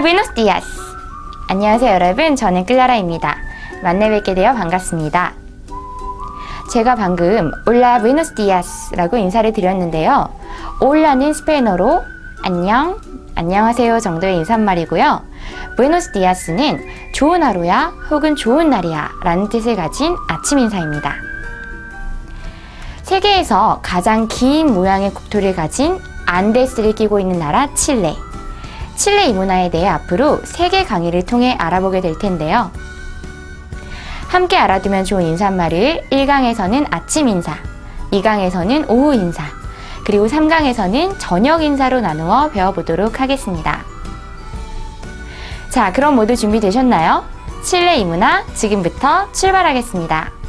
buenos días. 안녕하세요, 여러분. 저는 클라라입니다. 만나 뵙게 되어 반갑습니다. 제가 방금 올라 buenos días라고 인사를 드렸는데요. 올라는 스페인어로 안녕, 안녕하세요 정도의 인사말이고요. buenos días는 좋은 하루야 혹은 좋은 날이야 라는 뜻을 가진 아침 인사입니다. 세계에서 가장 긴 모양의 국토를 가진 안데스를 끼고 있는 나라 칠레. 칠레 이 문화에 대해 앞으로 세계 강의를 통해 알아보게 될 텐데요. 함께 알아두면 좋은 인사말을 1강에서는 아침 인사, 2강에서는 오후 인사, 그리고 3강에서는 저녁 인사로 나누어 배워보도록 하겠습니다. 자, 그럼 모두 준비되셨나요? 칠레 이 문화 지금부터 출발하겠습니다.